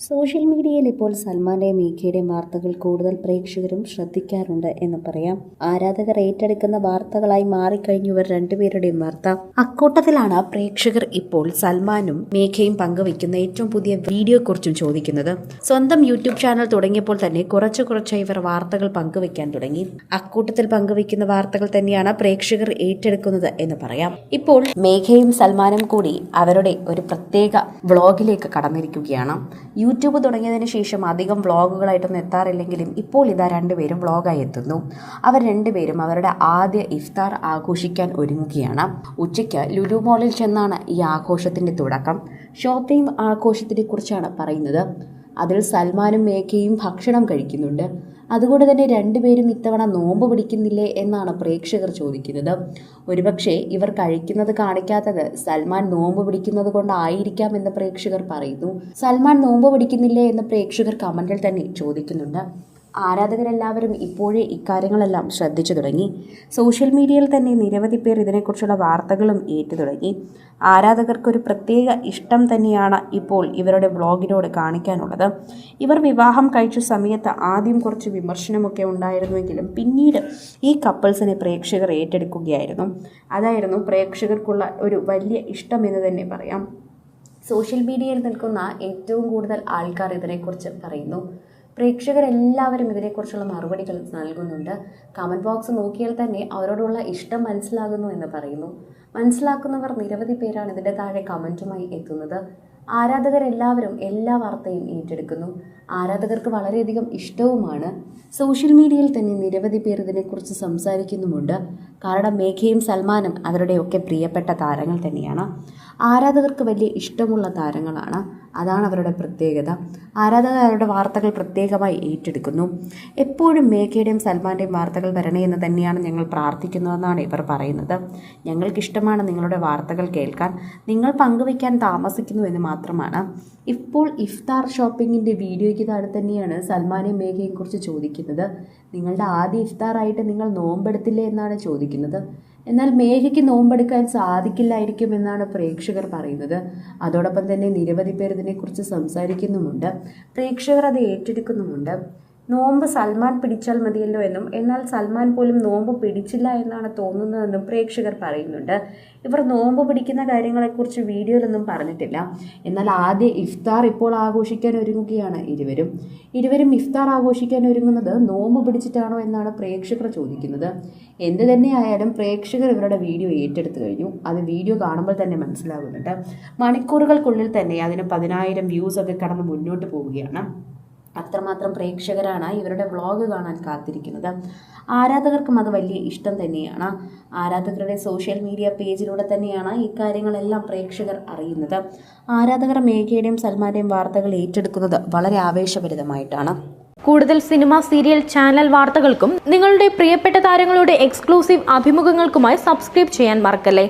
Social മീഡിയയിൽ ഇപ്പോൾ സൽമാന്റെയും മീക്കയുടെയും വാർത്തകൾ കൂടുതൽ പ്രേക്ഷകരും ശ്രദ്ധിക്കാറുണ്ട് എന്ന് പറയാം. ആരാധകർ ഏറ്റെടുക്കുന്ന വാർത്തകളായി മാറിക്കഴിഞ്ഞു ഇവർ രണ്ടുപേരുടെയും വാർത്ത. അക്കൂട്ടത്തിലാണ് പ്രേക്ഷകർ ഇപ്പോൾ സൽമാനും മേഘയും പങ്കുവയ്ക്കുന്ന ഏറ്റവും പുതിയ വീഡിയോയെക്കുറിച്ചും ചോദിക്കുന്നത്. സ്വന്തം യൂട്യൂബ് ചാനൽ തുടങ്ങിയപ്പോൾ തന്നെ കുറച്ചു കുറച്ചായി ഇവർ വാർത്തകൾ പങ്കുവയ്ക്കാൻ തുടങ്ങി. അക്കൂട്ടത്തിൽ പങ്കുവയ്ക്കുന്ന വാർത്തകൾ തന്നെയാണ് പ്രേക്ഷകർ ഏറ്റെടുക്കുന്നത് എന്ന് പറയാം. ഇപ്പോൾ മേഘയും സൽമാനും കൂടി അവരുടെ ഒരു പ്രത്യേക വ്ളോഗിലേക്ക് കടന്നിരിക്കുകയാണ്. യൂട്യൂബ് തുടങ്ങിയതിന് ശേഷം അധികം വ്ളോഗുകളായിട്ടൊന്നും എത്താറില്ലെങ്കിലും ഇപ്പോൾ ഇതാ രണ്ടുപേരും വ്ളോഗായി എത്തുന്നു. അവർ രണ്ടുപേരും അവരുടെ ആദ്യ ഇഫ്താർ ആഘോഷിക്കാൻ ഒരുങ്ങുകയാണ്. ഉച്ചയ്ക്ക് ലുലു മോളിൽ ചെന്നാണ് ഈ ആഘോഷത്തിന്റെ തുടക്കം. ഷോപ്പിംഗ് ആഘോഷത്തിനെ കുറിച്ചാണ് പറയുന്നത്. അതിൽ സൽമാനും മേഘയും ഭക്ഷണം കഴിക്കുന്നുണ്ട്. അതുകൊണ്ട് തന്നെ രണ്ടുപേരും ഇത്തവണ നോമ്പ് പിടിക്കുന്നില്ലേ എന്നാണ് പ്രേക്ഷകർ ചോദിക്കുന്നത്. ഒരുപക്ഷെ ഇവർ കഴിക്കുന്നത് കാണിക്കാത്തത് സൽമാൻ നോമ്പ് പിടിക്കുന്നത് കൊണ്ടായിരിക്കാം എന്ന് പ്രേക്ഷകർ പറയുന്നു. സൽമാൻ നോമ്പ് പിടിക്കുന്നില്ലേ എന്ന് പ്രേക്ഷകർ കമന്റിൽ തന്നെ ചോദിക്കുന്നുണ്ട്. ആരാധകരെല്ലാവരും ഇപ്പോഴേ ഇക്കാര്യങ്ങളെല്ലാം ശ്രദ്ധിച്ചു തുടങ്ങി. സോഷ്യൽ മീഡിയയിൽ തന്നെ നിരവധി പേർ ഇതിനെക്കുറിച്ചുള്ള വാർത്തകളും ഏറ്റു തുടങ്ങി. ആരാധകർക്കൊരു പ്രത്യേക ഇഷ്ടം തന്നെയാണ് ഇപ്പോൾ ഇവരുടെ ബ്ലോഗിനോട് കാണിക്കാനുള്ളത്. ഇവർ വിവാഹം കഴിച്ച സമയത്ത് ആദ്യം കുറച്ച് വിമർശനമൊക്കെ ഉണ്ടായിരുന്നുവെങ്കിലും പിന്നീട് ഈ കപ്പിൾസിനെ പ്രേക്ഷകർ ഏറ്റെടുക്കുകയായിരുന്നു. അതായിരുന്നു പ്രേക്ഷകർക്കുള്ള ഒരു വലിയ ഇഷ്ടം എന്ന് തന്നെ പറയാം. സോഷ്യൽ മീഡിയയിൽ നിൽക്കുന്ന ഏറ്റവും കൂടുതൽ ആൾക്കാർ ഇതിനെക്കുറിച്ച് പറയുന്നു. പ്രേക്ഷകരെല്ലാവരും ഇതിനെക്കുറിച്ചുള്ള മറുപടികൾ നൽകുന്നുണ്ട്. കമന്റ് ബോക്സ് നോക്കിയാൽ തന്നെ അവരോടുള്ള ഇഷ്ടം മനസ്സിലാകുന്നു എന്ന് പറയുന്നു. മനസ്സിലാക്കുന്നവർ നിരവധി പേരാണ് ഇതിന്റെ താഴെ കമന്റുമായി എത്തുന്നത്. ആരാധകരെല്ലാവരും എല്ലാ വാർത്തയും ഏറ്റെടുക്കുന്നു. ആരാധകർക്ക് വളരെയധികം ഇഷ്ടവുമാണ്. സോഷ്യൽ മീഡിയയിൽ തന്നെ നിരവധി പേർ ഇതിനെക്കുറിച്ച് സംസാരിക്കുന്നുമുണ്ട്. കാരണം മേഘയും സൽമാനും അവരുടെയൊക്കെ പ്രിയപ്പെട്ട താരങ്ങൾ തന്നെയാണ്. ആരാധകർക്ക് വലിയ ഇഷ്ടമുള്ള താരങ്ങളാണ്. അതാണ് അവരുടെ പ്രത്യേകത. ആരാധകർ അവരുടെ വാർത്തകൾ പ്രത്യേകമായി ഏറ്റെടുക്കുന്നു. എപ്പോഴും മേഘയുടെയും സൽമാന്റെയും വാർത്തകൾ വരണേ എന്ന് തന്നെയാണ് ഞങ്ങൾ പ്രാർത്ഥിക്കുന്നതെന്നാണ് ഇവർ പറയുന്നത്. ഞങ്ങൾക്കിഷ്ടമാണ് നിങ്ങളുടെ വാർത്തകൾ കേൾക്കാൻ. നിങ്ങൾ പങ്കുവയ്ക്കാൻ താമസിക്കുന്നു എന്ന് മാത്രമാണ്. ഇപ്പോൾ ഇഫ്താർ ഷോപ്പിങ്ങിന്റെ വീഡിയോയ്ക്ക് താഴെ തന്നെയാണ് സൽമാനെയും മേഘയും കുറിച്ച് ചോദിക്കുന്നത്. നിങ്ങളുടെ ആദ്യ ഇഫ്താറായിട്ട് നിങ്ങൾ നോമ്പെടുത്തില്ലേ എന്നാണ് ചോദിക്കുന്നത്. എന്നാൽ മേഘയ്ക്ക് നോമ്പെടുക്കാൻ സാധിക്കില്ലായിരിക്കും എന്നാണ് പ്രേക്ഷകർ പറയുന്നത്. അതോടൊപ്പം തന്നെ നിരവധി പേർ ഇതിനെക്കുറിച്ച് സംസാരിക്കുന്നുമുണ്ട്. പ്രേക്ഷകർ അത് ഏറ്റെടുക്കുന്നുമുണ്ട്. നോമ്പ് സൽമാൻ പിടിച്ചാൽ മതിയല്ലോ എന്നും എന്നാൽ സൽമാൻ പോലും നോമ്പ് പിടിച്ചില്ല എന്നാണ് തോന്നുന്നതെന്നും പ്രേക്ഷകർ പറയുന്നുണ്ട്. ഇവർ നോമ്പ് പിടിക്കുന്ന കാര്യങ്ങളെക്കുറിച്ച് വീഡിയോയിലൊന്നും പറഞ്ഞിട്ടില്ല. എന്നാൽ ആദ്യ ഇഫ്താർ ഇപ്പോൾ ആഘോഷിക്കാൻ ഒരുങ്ങുകയാണ് ഇരുവരും. ഇരുവരും ഇഫ്താർ ആഘോഷിക്കാൻ ഒരുങ്ങുന്നത് നോമ്പ് പിടിച്ചിട്ടാണോ എന്നാണ് പ്രേക്ഷകർ ചോദിക്കുന്നത്. എന്ത് തന്നെയായാലും പ്രേക്ഷകർ ഇവരുടെ വീഡിയോ ഏറ്റെടുത്തു കഴിഞ്ഞു. അത് വീഡിയോ കാണുമ്പോൾ തന്നെ മനസ്സിലാകുന്നുണ്ട്. മണിക്കൂറുകൾക്കുള്ളിൽ തന്നെ അതിന് പതിനായിരം വ്യൂസ് ഒക്കെ കടന്ന് മുന്നോട്ട് പോവുകയാണ്. അത്രമാത്രം പ്രേക്ഷകരാണ് ഇവരുടെ വ്ളോഗ് കാണാൻ കാത്തിരിക്കുന്നത്. ആരാധകർക്കും അത് വലിയ ഇഷ്ടം തന്നെയാണ്. ആരാധകരുടെ സോഷ്യൽ മീഡിയ പേജിലൂടെ തന്നെയാണ് ഇക്കാര്യങ്ങളെല്ലാം പ്രേക്ഷകർ അറിയുന്നത്. ആരാധകർ മേഘയുടെയും സൽമാന്റെയും വാർത്തകൾ ഏറ്റെടുക്കുന്നത് വളരെ ആവേശഭരിതമായിട്ടാണ്. കൂടുതൽ സിനിമ സീരിയൽ ചാനൽ വാർത്തകൾക്കും നിങ്ങളുടെ പ്രിയപ്പെട്ട താരങ്ങളുടെ എക്സ്ക്ലൂസീവ് അഭിമുഖങ്ങൾക്കുമായി സബ്സ്ക്രൈബ് ചെയ്യാൻ മറക്കല്ലേ?